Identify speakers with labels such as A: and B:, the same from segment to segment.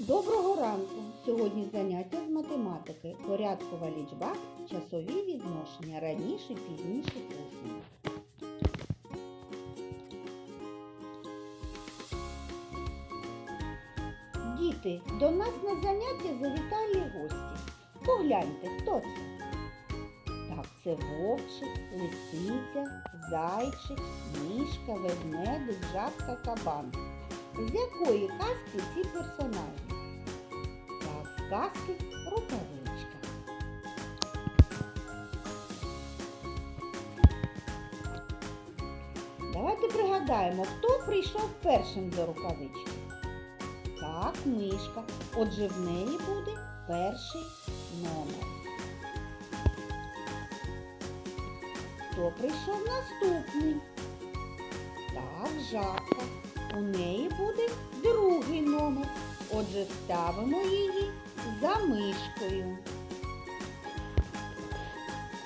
A: Доброго ранку! Сьогодні заняття з математики. Порядкова лічба, часові відношення раніше, пізніше, пізніше. Діти, до нас на заняття завітали гості. Погляньте, хто це? Так, це вовчик, лисиця, зайчик, мішка, ведмедик, жабка, кабан. З якої казки ці персонажі? Так, з казки рукавичка. Давайте пригадаємо, хто прийшов першим до рукавички. Так, мишка. Отже, в неї буде перший номер. Хто прийшов наступний? Так, жабка. У неї буде другий номер. Отже, ставимо її за мишкою.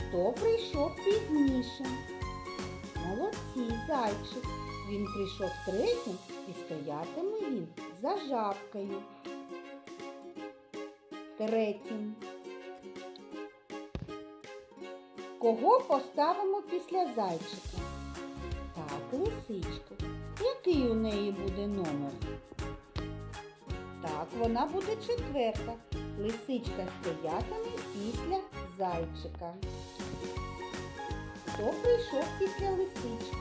A: Хто прийшов пізніше? Молодці, зайчик. Він прийшов третім і стоятиме він за жабкою. Третім. Кого поставимо після зайчика? Який у неї буде номер? Так, вона буде четверта. Лисичка стоятиме після зайчика. Хто прийшов після лисички?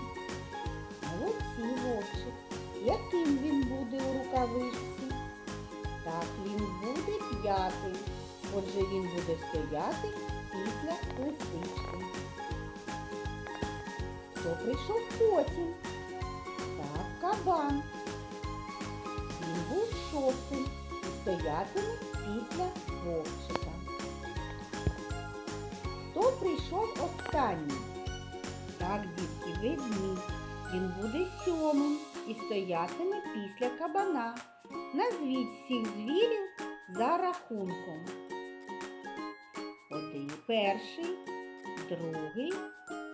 A: Молодці вовчик. Яким він буде у рукавичці? Так, він буде п'ятий. Отже, він буде стояти після лисички. Хто прийшов потім? Кабан. Він був шостим і стоятиме після вовчика. Хто прийшов останній? Так, дітки, ведмідь. Він буде сьомим і стоятиме після кабана. Назвіть всіх звірів за рахунком. Один перший, другий,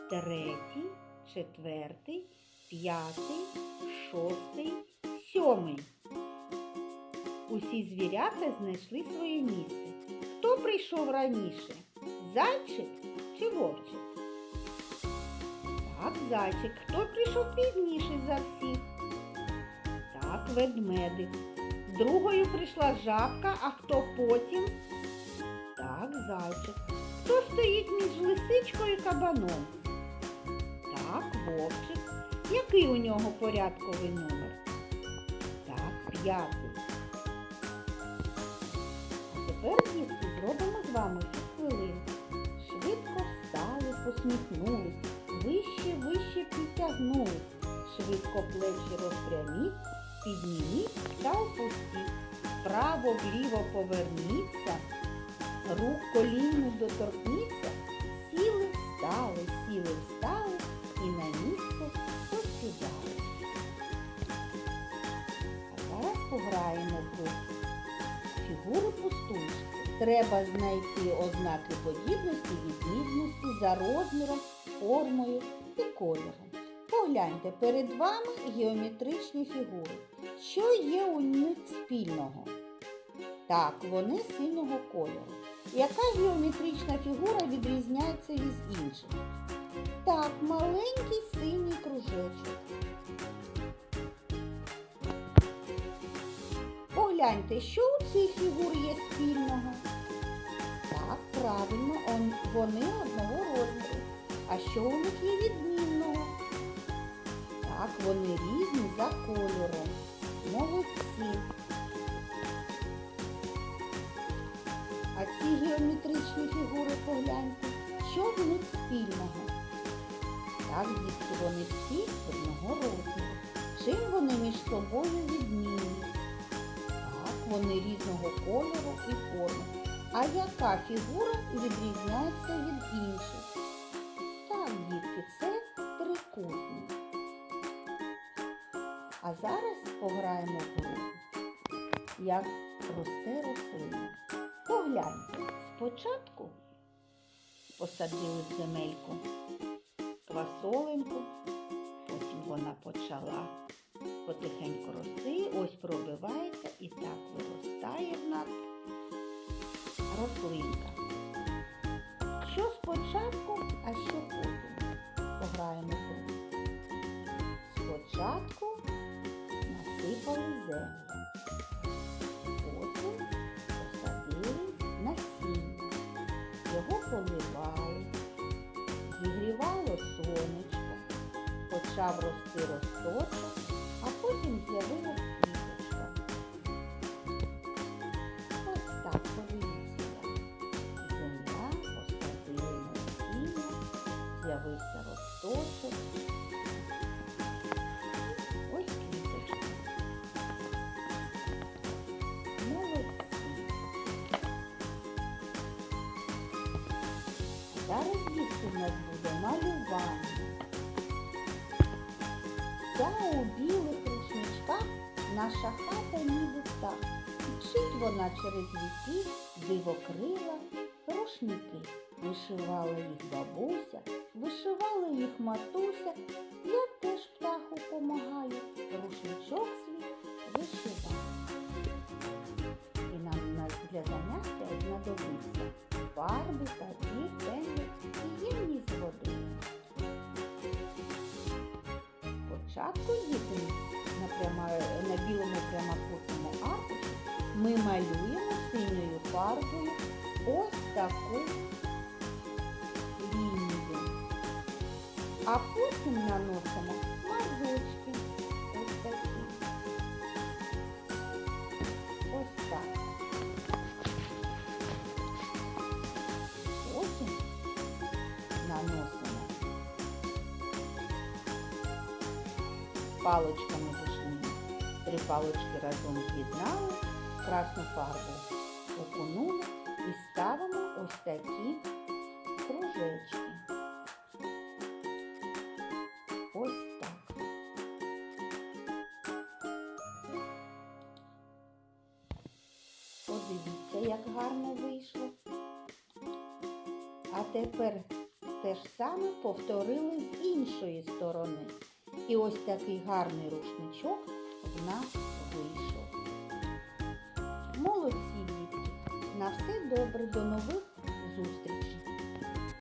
A: третій, четвертий, п'ятий, шостий, сьомий. Усі звірята знайшли своє місце. Хто прийшов раніше? Зайчик чи вовчик? Так, зайчик. Хто прийшов пізніше за всіх? Так, ведмедик. Другою прийшла жабка, а хто потім? Так, зайчик. Хто стоїть між лисичкою і кабаном? Так, вовчик. Який у нього порядковий номер? Так, п'ятий. А тепер, дітки, зробимо з вами хвилинку. Швидко встали, посміхнулись, вище, вище підтягнулись, швидко плечі розпряміть, підніміть та опустіть. Вправо вліво поверніться, рук коліну доторкніться, сіли, встали, сіли, встали Фігури. Треба знайти ознаки подібності відмінності за розміром, формою і кольором. Погляньте, перед вами геометричні фігури. Що є у них спільного? Так, вони синього кольору. Яка геометрична фігура відрізняється від інших? Так, маленький синій кружечок. Погляньте, що у цих фігур є спільного? Так, правильно, он- вони одного розміру. А що у них є відмінного? Так, вони різні за кольором. Молодці. А ці геометричні фігури погляньте, що в них спільного? Так, дітки, вони всі одного розміру. Чим вони між собою відмінні? Вони різного кольору і форми. А яка фігура відрізняється від інших? Так, дітки, це трикутник. А зараз пограємо в гру, як росте рослина. Погляньте, спочатку посадили земельку квасолинку, потім вона почала потихеньку рости, ось так нас рослинка. Що спочатку, а що потім? Пограємо гру. Спочатку насипали землю, потім посадили насіння, його поливали, зігрівало сонечко, почав рости росточок, Зараз дітки в нас буде малювання. Ця у білих рушничках наша хата ніби так. Вчить вона через віки дивокрила рушники. Вишивала їх бабуся, вишивала їх матуся. Я теж птаху помагаю, рушничок свій вишиваю. Спочатку діти на, пряма, на білому прямокутному аркуші ми малюємо синьою фарбою ось таку лінію. А потім наносимо паличками душними. Три палички разом з'єднали, красну фарбу окунули і ставимо ось такі кружечки. Ось так. Подивіться, як гарно вийшло. А тепер те ж саме повторили з іншої сторони. І ось такий гарний рушничок в нас вийшов. Молодці дітки! На все добре, до нових зустрічей!